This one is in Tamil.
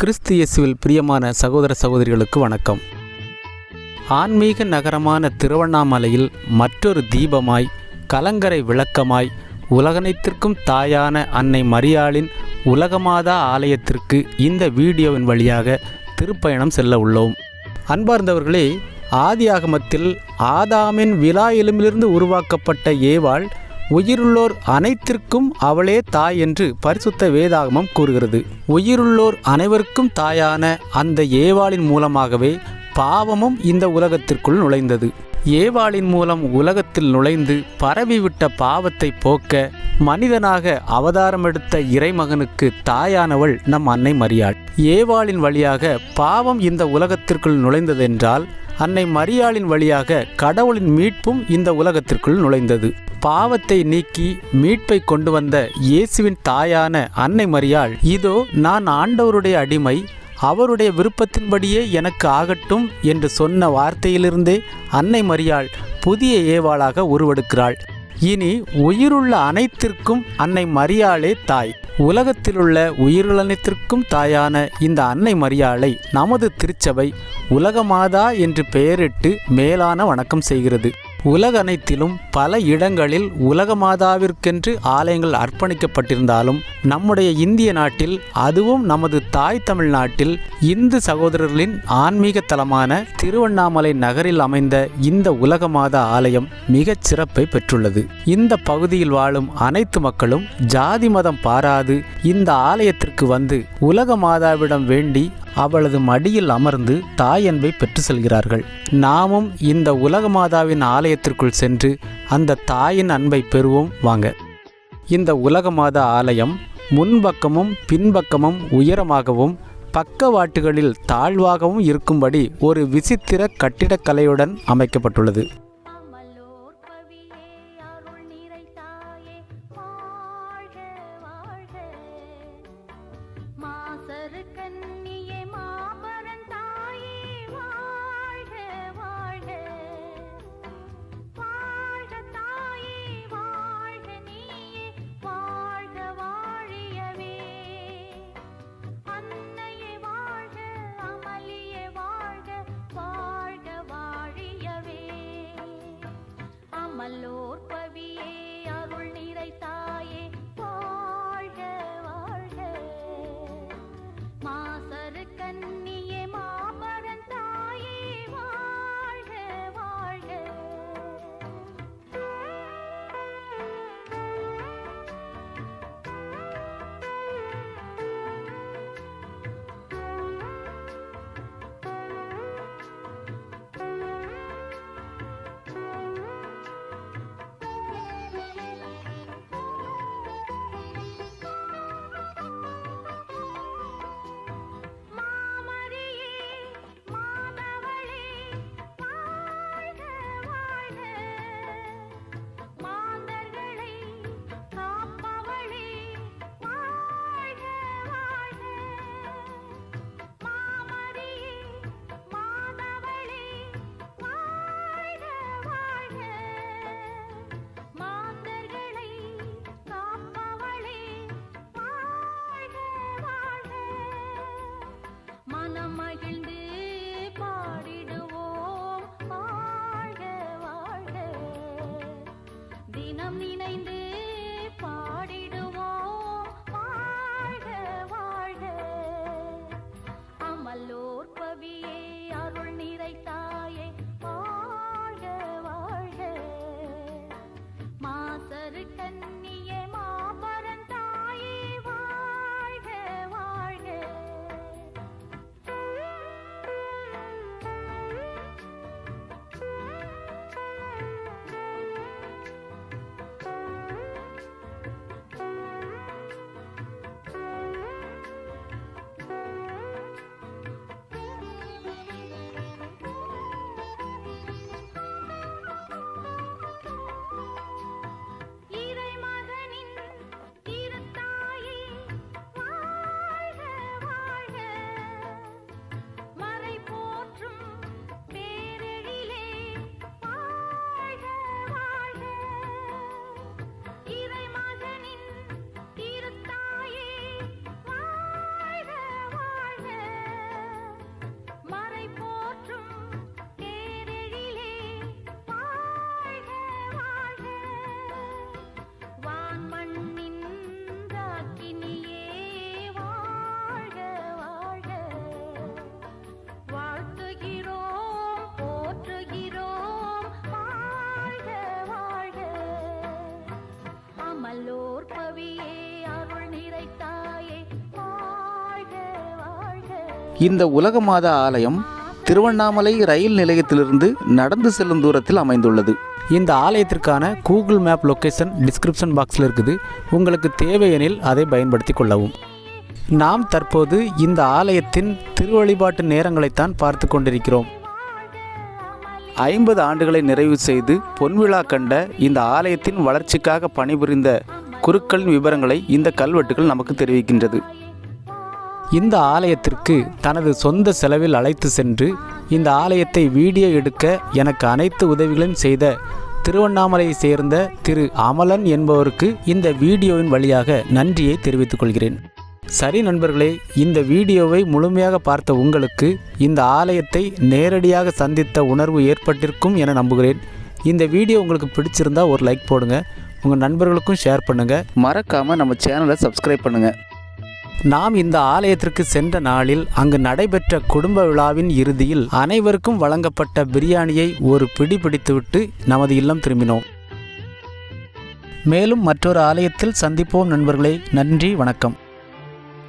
கிறிஸ்து இயேசுவில் பிரியமான சகோதர சகோதரிகளுக்கு வணக்கம். ஆன்மீக நகரமான திருவண்ணாமலையில் மற்றொரு தீபமாய் கலங்கரை விளக்கமாய் உலகனைத்திற்கும் தாயான அன்னை மரியாளின் உலகமாதா ஆலயத்திற்கு இந்த வீடியோவின் வழியாக திருப்பயணம் செல்ல உள்ளோம். அன்பார்ந்தவர்களே ஆதியாகமத்தில் ஆதாமின் விழா எலும்பிலிருந்து உருவாக்கப்பட்ட ஏவாள் உயிருள்ளோர் அனைத்திற்கும் அவளே தாய் என்று பரிசுத்த வேதாகமம் கூறுகிறது. உயிருள்ளோர் அனைவருக்கும் தாயான அந்த ஏவாளின் மூலமாகவே பாவமும் இந்த உலகத்திற்குள் நுழைந்தது. ஏவாளின் மூலம் உலகத்தில் நுழைந்து பரவிவிட்ட பாவத்தை போக்க மனிதனாக அவதாரம் எடுத்த இறைமகனுக்கு தாயானவள் நம் அன்னை மரியாள். ஏவாளின் வழியாக பாவம் இந்த உலகத்திற்குள் நுழைந்ததென்றால் அன்னை மரியாளின் வழியாக கடவுளின் மீட்பும் இந்த உலகத்திற்குள் நுழைந்தது. பாவத்தை நீக்கி மீட்பை கொண்டு வந்த இயேசுவின் தாயான அன்னை மரியாள் இதோ நான் ஆண்டவருடைய அடிமை அவருடைய விருப்பத்தின்படியே எனக்கு ஆகட்டும் என்று சொன்ன வார்த்தையிலிருந்தே அன்னை மரியாள் புதிய ஏவாளாக உருவெடுக்கிறாள். இனி உயிருள்ள அனைத்திற்கும் அன்னை மரியாளே தாய். உலகத்திலுள்ள உயிருள்ளனைத்திற்கும் தாயான இந்த அன்னை மரியாளை நமது திருச்சபை உலகமாதா என்று பெயரிட்டு மேலான வணக்கம் செய்கிறது. உலக அனைத்திலும் பல இடங்களில் உலக மாதாவிற்கென்று ஆலயங்கள் அர்ப்பணிக்கப்பட்டிருந்தாலும் நம்முடைய இந்திய நாட்டில் அதுவும் நமது தாய் தமிழ்நாட்டில் இந்து சகோதரர்களின் ஆன்மீக தலமான திருவண்ணாமலை நகரில் அமைந்த இந்த உலகமாதா ஆலயம் மிகச் சிறப்பை பெற்றுள்ளது. இந்த பகுதியில் வாழும் அனைத்து மக்களும் ஜாதி மதம் பாராது இந்த ஆலயத்திற்கு வந்து உலக மாதாவிடம் வேண்டி அவளது மடியில் அமர்ந்து தாய் அன்பை பெற்று செல்கிறார்கள். நாமும் இந்த உலக மாதாவின் ஆலயத்திற்குள் சென்று அந்த தாயின் அன்பை பெறுவோம் வாங்க. இந்த உலக மாதா ஆலயம் முன்பக்கமும் பின்பக்கமும் உயரமாகவும் பக்கவாட்டுகளில் தாழ்வாகவும் இருக்கும்படி ஒரு விசித்திர கட்டிடக்கலையுடன் அமைக்கப்பட்டுள்ளது. Malo. இந்த உலகமாதா ஆலயம் திருவண்ணாமலை ரயில் நிலையத்திலிருந்து நடந்து செல்லும் தூரத்தில் அமைந்துள்ளது. இந்த ஆலயத்திற்கான கூகுள் மேப் லொக்கேஷன் டிஸ்கிரிப்ஷன் பாக்ஸில் இருக்குது. உங்களுக்கு தேவையெனில் அதை பயன்படுத்தி கொள்ளவும். நாம் தற்போது இந்த ஆலயத்தின் திருவழிபாட்டு நேரங்களைத்தான் பார்த்து கொண்டிருக்கிறோம். ஐம்பது ஆண்டுகளை நிறைவு செய்து பொன்விழா கண்ட இந்த ஆலயத்தின் வளர்ச்சிக்காக பணிபுரிந்த குருக்களின் விவரங்களை இந்த கல்வெட்டுகள் நமக்கு தெரிவிக்கின்றது. இந்த ஆலயத்திற்கு தனது சொந்த செலவில் அழைத்து சென்று இந்த ஆலயத்தை வீடியோ எடுக்க எனக்கு அனைத்து உதவிகளையும் செய்த திருவண்ணாமலையை சேர்ந்த திரு அமலன் என்பவருக்கு இந்த வீடியோவின் வழியாக நன்றியை தெரிவித்துக் கொள்கிறேன். சரி நண்பர்களே இந்த வீடியோவை முழுமையாக பார்த்த உங்களுக்கு இந்த ஆலயத்தை நேரடியாக சந்தித்த உணர்வு ஏற்பட்டிருக்கும் என நம்புகிறேன். இந்த வீடியோ உங்களுக்கு பிடிச்சிருந்தா ஒரு லைக் போடுங்க உங்கள் நண்பர்களுக்கும் ஷேர் பண்ணுங்கள் மறக்காமல் நம்ம சேனலை சப்ஸ்கிரைப் பண்ணுங்கள் நாம் இந்த ஆலயத்திற்கு சென்ற நாளில் அங்கு நடைபெற்ற குடும்ப விழாவின் இறுதியில் அனைவருக்கும் வழங்கப்பட்ட பிரியாணியை ஒரு பிடி பிடித்துவிட்டு நமது இல்லம் திரும்பினோம். மேலும் மற்றொரு ஆலயத்தில் சந்திப்போம் நண்பர்களே நன்றி வணக்கம்.